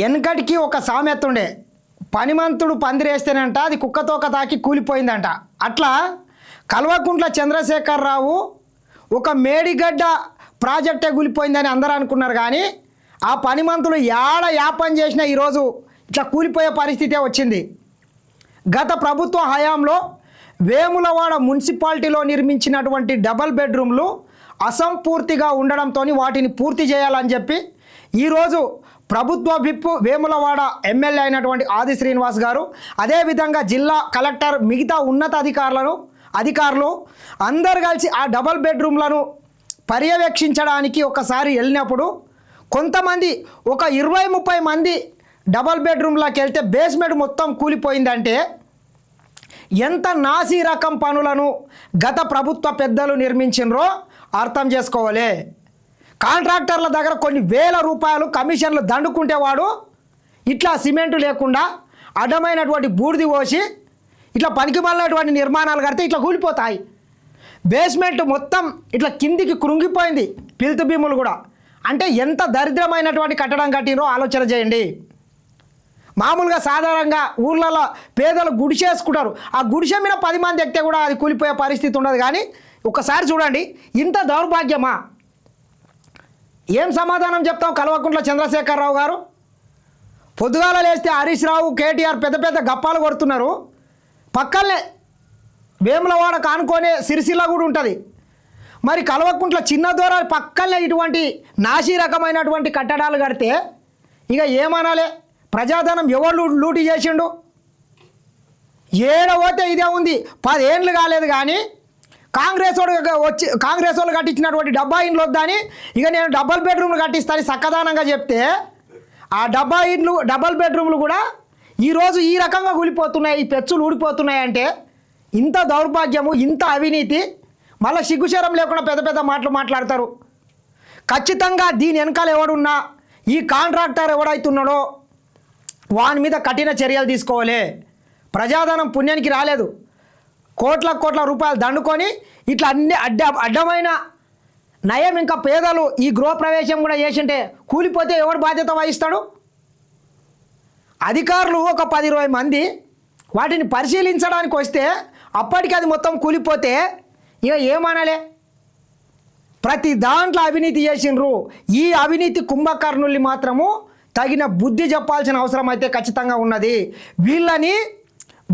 వెనకటికి ఒక సామెత ఉండే పనిమంతుడు పందిరేస్తేనంట అది కుక్కతోక తాకి కూలిపోయిందంట. అట్లా కల్వకుంట్ల చంద్రశేఖరరావు ఒక మేడిగడ్డ ప్రాజెక్టే కూలిపోయిందని అందరూ అనుకున్నారు కానీ ఆ పనిమంతులు ఏడ యాపం చేసినా ఈరోజు ఇట్లా కూలిపోయే పరిస్థితే వచ్చింది. గత ప్రభుత్వ హయాంలో వేములవాడ మున్సిపాలిటీలో నిర్మించినటువంటి డబల్ బెడ్రూమ్లు అసంపూర్తిగా ఉండడంతో వాటిని పూర్తి చేయాలని చెప్పి ఈరోజు ప్రభుత్వ విప్పు వేములవాడ ఎమ్మెల్యే అయినటువంటి ఆది శ్రీనివాస్ గారు అదేవిధంగా జిల్లా కలెక్టర్ మిగతా ఉన్నతాధికారులను అధికారులు అందరు కలిసి ఆ డబల్ బెడ్రూమ్లను పర్యవేక్షించడానికి ఒకసారి వెళ్ళినప్పుడు కొంతమంది ఒక ఇరవై ముప్పై మంది డబల్ బెడ్రూమ్లోకి వెళ్తే బేస్మెంట్ మొత్తం కూలిపోయిందంటే ఎంత నాసి రకం పనులను గత ప్రభుత్వ పెద్దలు నిర్మించినరో అర్థం చేసుకోవాలి. కాంట్రాక్టర్ల దగ్గర కొన్ని వేల రూపాయలు కమిషన్లు దండుకుంటే వాడు ఇట్లా సిమెంటు లేకుండా అడ్డమైనటువంటి బూడిది పోసి ఇట్లా పనికిమాలినటువంటి నిర్మాణాలు కడితే ఇట్లా కూలిపోతాయి. బేస్మెంట్ మొత్తం ఇట్లా కిందికి కృంగిపోయింది పిల్తు భీములు కూడా. అంటే ఎంత దరిద్రమైనటువంటి కట్టడం కట్టినో ఆలోచన చేయండి. మామూలుగా సాధారణంగా ఊర్లలో పేదలు గుడిసేసుకుంటారు ఆ గుడిసె మీద పది మంది ఎక్కితే కూడా అది కూలిపోయే పరిస్థితి ఉండదు కానీ ఒకసారి చూడండి ఇంత దౌర్భాగ్యమా? ఏం సమాధానం చెప్తాం కల్వకుంట్ల చంద్రశేఖరరావు గారు? పొద్దుగాల లేస్తే హరీష్ రావు కేటీఆర్ పెద్ద పెద్ద గప్పాలు కొడుతున్నారు. పక్కనే వేములవాడ కానుకొనే సిరిసిల్ల కూడా ఉంటుంది. మరి కల్వకుంట్ల చిన్న దూర పక్కనే ఇటువంటి నాశీ రకమైనటువంటి కట్టడాలు కడితే ఇక ఏమనాలే? ప్రజాధనం ఎవరు లూ- లూటీ చేసిండు? ఏడపోతే ఇదే ఉంది? పదేళ్ళు కాలేదు కానీ కాంగ్రెస్ వాడు వచ్చి కాంగ్రెస్ వాళ్ళు కట్టించినటువంటి డబ్బా ఇండ్లు వద్దని ఇక నేను డబల్ బెడ్రూమ్లు కట్టిస్తాను సక్కదానంగా చెప్తే ఆ డబ్బా ఇండ్లు డబల్ బెడ్రూమ్లు కూడా ఈరోజు ఈ రకంగా కూలిపోతున్నాయి ఈ పెచ్చులు ఊడిపోతున్నాయి అంటే ఇంత దౌర్భాగ్యము ఇంత అవినీతి మళ్ళీ సిగ్గుశరం లేకుండా పెద్ద పెద్ద మాటలు మాట్లాడతారు. ఖచ్చితంగా దీని వెనకాల ఎవడున్నా ఈ కాంట్రాక్టర్ ఎవడైతున్నాడో వాని మీద కఠిన చర్యలు తీసుకోవాలి. ప్రజాధనం పుణ్యానికి రాలేదు. కోట్ల కోట్ల రూపాయలు దండుకొని ఇట్లా అన్ని అడ్డ అడ్డమైన నయం ఇంకా పేదలు ఈ గృహప్రవేశం కూడా చేసింటే కూలిపోతే ఎవడు బాధ్యత వహిస్తాడు? అధికారులు ఒక పది ఇరవై మంది వాటిని పరిశీలించడానికి వస్తే అప్పటికి అది మొత్తం కూలిపోతే ఇక ఏమనాలే? ప్రతి దాంట్లో అవినీతి చేసిండ్రు. ఈ అవినీతి కుంభకర్ణుల్ని మాత్రము తగిన బుద్ధి చెప్పాల్సిన అవసరం అయితే ఖచ్చితంగా ఉన్నది. వీళ్ళని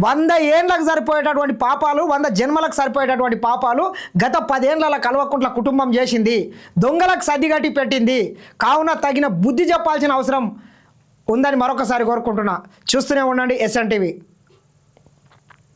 వంద ఏండ్లకు సరిపోయేటటువంటి పాపాలు వంద జన్మలకు సరిపోయేటటువంటి పాపాలు గత పదేండ్ల కల్వకుంట్ల కుటుంబం చేసింది. దొంగలకు సర్దిగట్టి పెట్టింది. కావున తగిన బుద్ధి చెప్పాల్సిన అవసరం ఉందని మరొకసారి కోరుకుంటున్నా. చూస్తూనే ఉండండి ఎస్ఎన్ టీవీ